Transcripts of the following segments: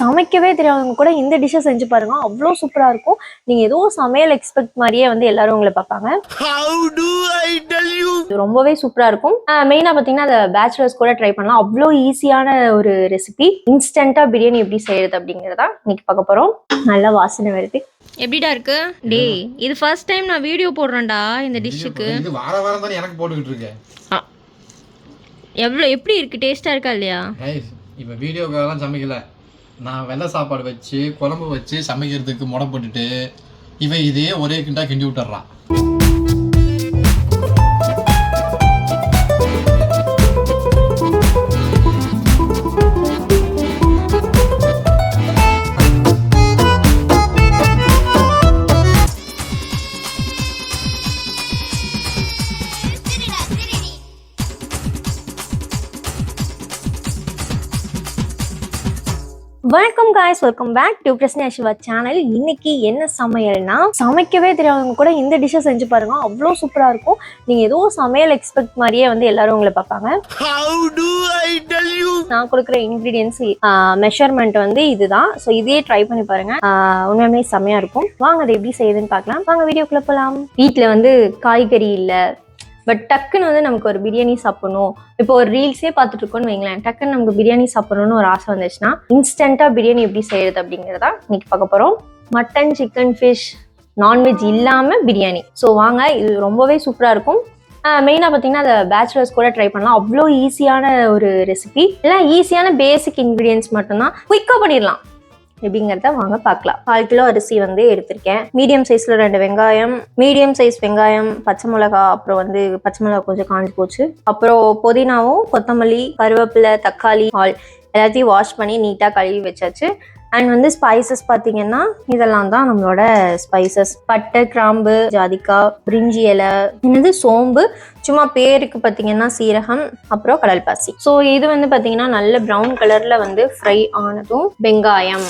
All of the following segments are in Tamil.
சமைக்கவே தெரியாதவங்க கூட இந்த டிஷ்ஷை செஞ்சு பாருங்க. அவ்வளோ சூப்பரா இருக்கும். நீங்க ஏதோ சமையல் எக்ஸ்பெக்ட் மாதிரியே வந்து எல்லாரும் உங்களை பார்ப்பாங்க. How do I tell you? இது ரொம்பவே சூப்பரா இருக்கும். மெயினா பாத்தீங்கன்னா அதை பேச்சுலர்ஸ் கூட ட்ரை பண்ணலாம். அவ்வளோ ஈஸியான ஒரு ரெசிபி இன்ஸ்டன்டா பிரியாணி எப்படி செய்யறது அப்படிங்கறதா இன்னைக்கு பார்க்க போறோம். நல்ல வாசனை வருது. எப்படிடா இருக்கு? டேய் இது ஃபர்ஸ்ட் டைம் நான் வீடியோ போடுறேன்டா இந்த டிஷ்ஷுக்கு இது வார வாரம் தானே எனக்கு போட்டுக்கிட்டு இருக்கேன் எவ்வளோ எப்படி இருக்கு? டேஸ்டா இருக்கா இல்லையா? இப்போ வீடியோக்காகலாம் சமைக்கல. நான் வெள்ளை சாப்பாடு வச்சு குழம்பு வச்சு சமைக்கிறதுக்கு முடப்பட்டுட்டு இவன் இதே ஒரே கிண்டா கிண்டி விட்டுறான். வணக்கம் guys welcome back to Prasna Siva channel இன்னைக்கு என்ன சமையல்னா சமைக்கவே தெரியாதவங்க கூட இந்த டிஷ்ஷை செஞ்சு பாருங்க. அவ்வளோ சூப்பரா இருக்கும். நீங்க ஏதோ சமையல் எக்ஸ்பெக்ட் மாதிரியே வந்து எல்லாரும் உங்களை பார்ப்பாங்க. How do I tell you? நான் கொடுக்குற இன்க்ரீடியன்ஸ் மெஷர்மெண்ட் வந்து இதுதான். ஸோ இதே ட்ரை பண்ணி பாருங்க. உண்மையுமே செம்மையா இருக்கும். வாங்க அதை எப்படி செய்யுதுன்னு பார்க்கலாம். வாங்க வீடியோக்குள்ள போகலாம் வீட்டில் வந்து காய்கறி இல்லை பட் டக்குன்னு வந்து நமக்கு ஒரு பிரியாணி சாப்பிடணும். இப்போ ஒரு ரீல்ஸே பார்த்துட்டு இருக்கோம்னு வைங்களேன். டக்குன்னு நமக்கு பிரியாணி சாப்பிடணும்னு ஒரு ஆசை வந்துச்சுன்னா இன்ஸ்டண்ட்டாக பிரியாணி எப்படி செய்யறது அப்படிங்கிறதா இன்னைக்கு பார்க்க போகிறோம் மட்டன் சிக்கன் ஃபிஷ் நான்வெஜ் இல்லாமல் பிரியாணி. ஸோ வாங்க இது ரொம்பவே சூப்பராக இருக்கும். மெயினாக பார்த்தீங்கன்னா அதை பேச்சுலர்ஸ் கூட ட்ரை பண்ணலாம். அவ்வளோ ஈஸியான ஒரு ரெசிபி இல்லை ஈஸியான பேசிக் இன்க்ரீடியன்ஸ் மட்டும்தான். குயிக்காக பண்ணிடலாம். எப்படிங்கிறத வாங்க பார்க்கலாம். கால் கிலோ அரிசி வந்து எடுத்திருக்கேன். மீடியம் சைஸில் ரெண்டு வெங்காயம் மீடியம் சைஸ் வெங்காயம் பச்சை மிளகா அப்புறம் வந்து பச்சை மிளகா கொஞ்சம் காஞ்சி போச்சு. அப்புறம் புதினாவும் கொத்தமல்லி கருவேப்பிலை தக்காளி ஆல் எல்லாத்தையும் வாஷ் பண்ணி நீட்டாக கழுவி வச்சாச்சு. அண்ட் வந்து ஸ்பைசஸ் பார்த்தீங்கன்னா இதெல்லாம் தான் நம்மளோட ஸ்பைசஸ் பட்டை கிராம்பு ஜாதிக்காய் பிரிஞ்சி இலை என்னது சோம்பு சும்மா பேருக்கு பார்த்தீங்கன்னா சீரகம் அப்புறம் கடல் பாசி. ஸோ இது வந்து பார்த்தீங்கன்னா நல்ல ப்ரௌன் கலரில் வந்து ஃப்ரை ஆனதும் வெங்காயம்.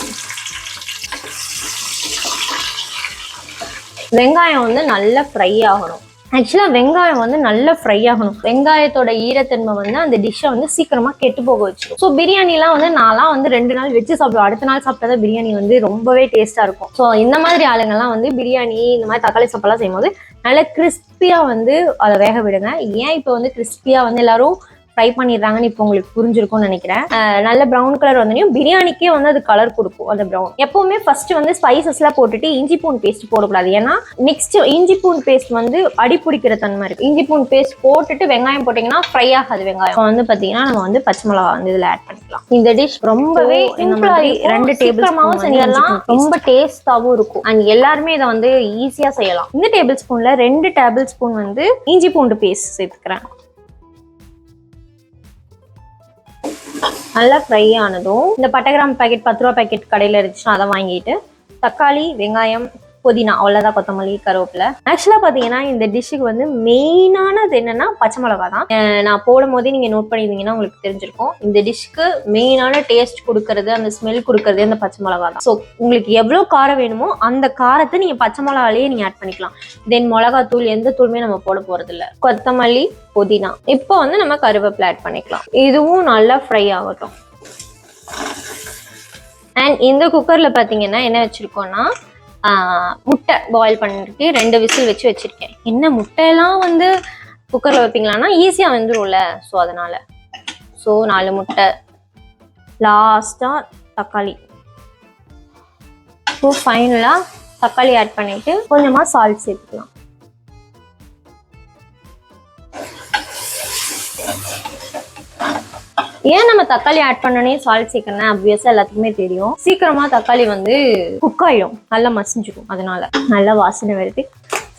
வெங்காயம் வந்து நல்லா ஃப்ரை ஆகணும். ஆக்சுவலாக வெங்காயம் வந்து நல்லா ஃப்ரை ஆகணும். வெங்காயத்தோட ஈரத்தன்மை வந்து அந்த டிஷ்ஷை வந்து சீக்கிரமாக கெட்டு போக வச்சிடும் ஸோ பிரியாணிலாம் வந்து நான்லாம் வந்து ரெண்டு நாள் வச்சு சாப்பிடுவோம் அடுத்த நாள் சாப்பிட்டா பிரியாணி வந்து ரொம்பவே டேஸ்ட்டாக இருக்கும். ஸோ இந்த மாதிரி ஆளுங்கள்லாம் வந்து பிரியாணி இந்த மாதிரி தக்காளி சாப்பாடுலாம் செய்யும்போது நல்லா கிறிஸ்பியாக வந்து அதை வேக விடுங்க. ஏன் இப்போ வந்து கிறிஸ்பியாக வந்து எல்லாரும் ஃப்ரை பண்ணிடுறாங்கன்னு இப்போ உங்களுக்கு புரிஞ்சிருக்கும்னு நினைக்கிறேன். நல்ல ப்ரௌன் கலர் வந்தோடனே பிரியாணிக்கே வந்து அது கலர் கொடுக்கும் அந்த ப்ரௌன் எப்பவுமே ஃபர்ஸ்ட் வந்து ஸ்பைசஸ்லாம் போட்டுட்டு இஞ்சி பூன் பேஸ்ட் போடக்கூடாது. ஏன்னா நெக்ஸ்ட் இஞ்சி பூன் பேஸ்ட் வந்து அடி பிடிக்கிற தன்மை இருக்கு. இஞ்சி பூன் பேஸ்ட் போட்டுட்டு வெங்காயம் போட்டிங்கன்னா ஃப்ரை ஆகாது வெங்காயம். வந்து பார்த்தீங்கன்னா நம்ம வந்து பச்சை மிளகா வந்து இதில் ஆட் பண்ணிக்கலாம். இந்த டிஷ் ரொம்பவே ரெண்டு டேபிள் ஸ்பூன் செஞ்சலாம் ரொம்ப டேஸ்டாவும் இருக்கும். அண்ட் எல்லாருமே இதை வந்து ஈஸியா செய்யலாம். இந்த டேபிள் ஸ்பூன்ல ரெண்டு டேபிள் ஸ்பூன் வந்து இஞ்சி பூண்டு பேஸ்ட் சேர்த்துக்கிறேன். நல்லா ஃப்ரை ஆனதும் இந்த பட்டகிராம் கிராம் பாக்கெட் பத்து ரூபா பாக்கெட் கடையில் இருந்துச்சுன்னா அதை வாங்கிட்டு தக்காளி வெங்காயம் புதினா அவ்வளோதான் கொத்தமல்லி கருவேப்பிலை. ஆக்சுவலாக பார்த்தீங்கன்னா இந்த டிஷ்ஷுக்கு வந்து மெயினானது என்னன்னா பச்சை மிளகா தான் நான் போடும் போதே நீங்கள் நோட் பண்ணியிருந்தீங்கன்னா உங்களுக்கு தெரிஞ்சிருக்கும். இந்த டிஷ்க்கு மெயினான டேஸ்ட் கொடுக்கறது அந்த ஸ்மெல் கொடுக்கறது அந்த பச்சை மிளகா தான் ஸோ உங்களுக்கு எவ்வளோ காரம் வேணுமோ அந்த காரத்தை நீங்கள் பச்சை மிளகாலேயே நீங்கள் ஆட் பண்ணிக்கலாம். தென் மிளகாத்தூள் எந்த தூளுமே நம்ம போட போகிறதில்ல கொத்தமல்லி புதினா. இப்போ வந்து நம்ம கருவேப்பிலை ஆட் பண்ணிக்கலாம். இதுவும் நல்லா ஃப்ரை ஆகட்டும். அண்ட் இந்த குக்கரில் பார்த்தீங்கன்னா என்ன வச்சுருக்கோன்னா முட்டை பாயில் பண்ணிட்டு ரெண்டு விசில் வச்சு வச்சுருக்கேன். என்ன முட்டையெல்லாம் வந்து குக்கரில் வைப்பீங்களான்னா ஈஸியாக வந்துரும்ல ஸோ அதனால். ஸோ நாலு முட்டை. லாஸ்ட்டாக தக்காளி. ஸோ ஃபைனலாக தக்காளி ஆட் பண்ணிவிட்டு கொஞ்சமாக சால்ட் சேர்த்துக்கலாம். ஏன் நம்ம தக்காளி ஆட் பண்ணனே சால்ட் சேர்க்கணும் அப்வியஸா எல்லாத்துக்குமே தெரியும். சீக்கிரமா தக்காளி வந்து குக் ஆயிடும். நல்லா மசிஞ்சிடும் அதனால. நல்லா வாசனை வருது.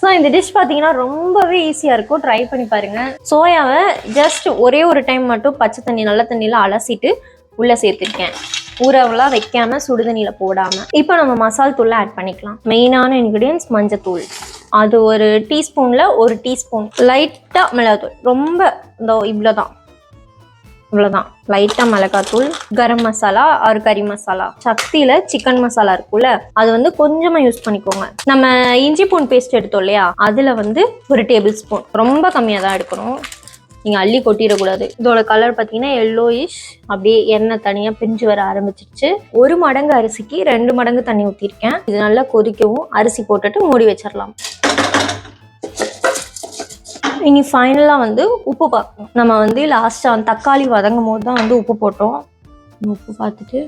ஸோ இந்த டிஷ் பார்த்தீங்கன்னா ரொம்பவே ஈஸியாக இருக்கும். ட்ரை பண்ணி பாருங்கள் சோயாவை ஜஸ்ட் ஒரே ஒரு டைம் மட்டும் பச்சை தண்ணி நல்ல தண்ணியில் அலசிட்டு உள்ளே சேர்த்துருக்கேன். ஊறவெல்லாம் வைக்காமல் சுடுதண்ணியில் போடாமல் இப்போ நம்ம மசால் தூளை ஆட் பண்ணிக்கலாம். மெயினான இன்க்ரீடியன்ஸ் மஞ்சத்தூள். அது ஒரு டீஸ்பூனில் ஒரு டீஸ்பூன் லைட்டாக மிளகாத்தூள். ரொம்ப இந்த இவ்வளோ தான் இவ்வளோதான் லைட்டாக மிளகாத்தூள் கரம் மசாலா ஆறு கறி மசாலா. சக்தியில் சிக்கன் மசாலா இருக்குல்ல அது வந்து கொஞ்சமாக யூஸ் பண்ணிக்கோங்க. நம்ம இஞ்சி பூன் பேஸ்ட் எடுத்தோம் இல்லையா? அதில் வந்து ஒரு டேபிள் ஸ்பூன் ரொம்ப கம்மியாக தான் எடுக்கணும். நீங்கள் அள்ளி கொட்டிடக்கூடாது. இதோட கலர் பார்த்தீங்கன்னா எல்லோயிஷ் அப்படியே எண்ணெய் தனியாக பிரிஞ்சு வர ஆரம்பிச்சிருச்சு. ஒரு மடங்கு அரிசிக்கு ரெண்டு மடங்கு தண்ணி ஊற்றிருக்கேன் இது நல்லா கொதிக்கவும் அரிசி போட்டுட்டு மூடி வச்சிடலாம் இனி ஃபைனலாக வந்து உப்பு பார்க்கணும். நம்ம வந்து லாஸ்ட்டாக தக்காளி வதங்கும் போது தான் வந்து உப்பு போட்டோம் உப்பு பார்த்துட்டு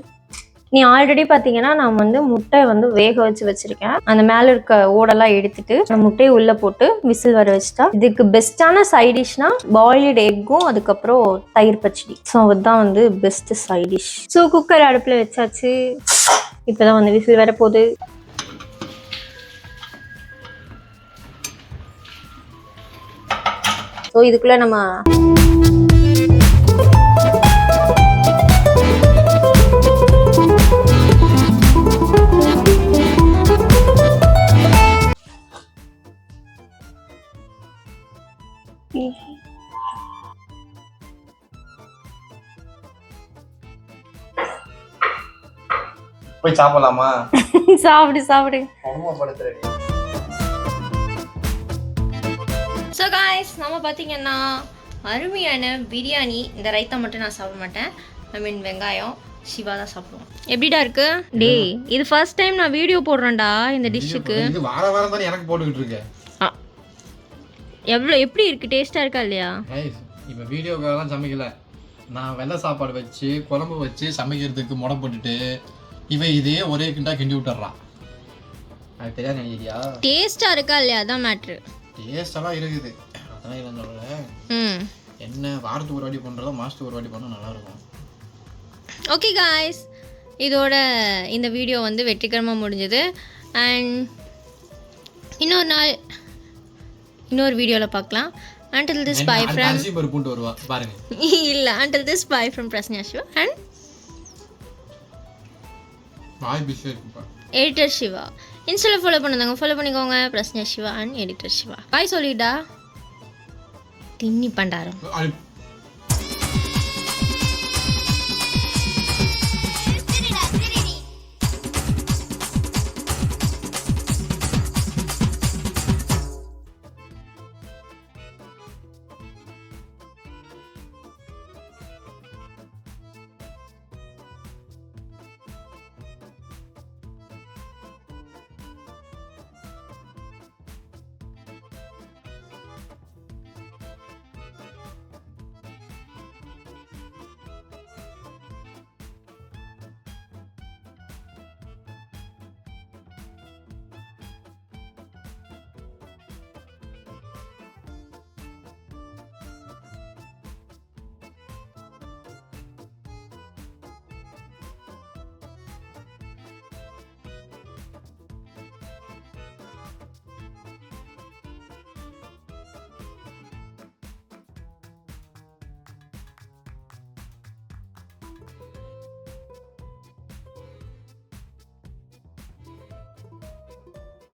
நீ ஆல்ரெடி பார்த்தீங்கன்னா நான் வந்து முட்டை வந்து வேக வச்சு வச்சுருக்கேன். அந்த மேலே இருக்க ஓடெல்லாம் எடுத்துட்டு அந்த முட்டையை உள்ளே போட்டு விசில் வர வச்சுட்டா இதுக்கு பெஸ்ட்டான சைடிஷ்னா பாயில்டு எக்கும் அதுக்கப்புறம் தயிர் பச்சடி. ஸோ அதுதான் வந்து பெஸ்ட்டு சைடிஷ் ஸோ குக்கர் அடுப்பில் வச்சாச்சு. இப்போதான் வந்து விசில் வர போகுது ஸோ இதுக்குள்ள நம்ம போய் சாப்பிடலாமா? சாப்பிடு சாப்பிடு. ஸோ காய்ஸ் நம்ம பார்த்தீங்கன்னா அருமையான பிரியாணி. இந்த ரைத்தா மட்டும் நான் சாப்பிட மாட்டேன். ஐ மீன் வெங்காயம் சிவா தான் சாப்பிடுவோம். எப்படிடா இருக்கு? டேய் இது ஃபர்ஸ்ட் டைம் நான் வீடியோ போடுறேன்டா இந்த டிஷ்ஷுக்கு வார வாரம் தானே எனக்கு போட்டுக்கிட்டு இருக்க. எவ்வளோ எப்படி இருக்கு? டேஸ்ட்டாக இருக்கா இல்லையா? இப்போ வீடியோக்காகலாம் சமைக்கல. நான் வெள்ளை சாப்பாடு வச்சு குழம்பு வச்சு சமைக்கிறதுக்கு முடை போட்டுட்டு இவன் இதே ஒரே கிண்டா கிண்டி விட்டுறான் அது தெரியாது நினைக்கிறியா? இருக்கா இல்லையா? அதான் மேட்ரு டேஸ்டெல்லாம் இருக்குது. அதெல்லாம் இல்லை என்ன வாரத்துக்கு ஒரு வாட்டி பண்ணுறதோ மாதத்துக்கு ஒரு வாட்டி பண்ணால் நல்லாயிருக்கும். ஓகே காய்ஸ் இதோட இந்த வீடியோ வந்து வெற்றிகரமாக முடிஞ்சது. அண்ட் இன்னொரு நாள் இன்னொரு வீடியோவில் பார்க்கலாம். அரிசி பருப்புன்ட்டு வருவா பாருங்க. இல்லை until this bye from Prasnya Siva and பிஸியாக இருக்குப்பா எடிட்டர் சிவா. இன்ஸ்டாவில் ஃபாலோ பண்ணுதாங்க ஃபாலோ பண்ணிக்கோங்க. Prasnya Siva and editor Siva. Bye சொல்லிட்டா. தின்னி பண்டாரம்.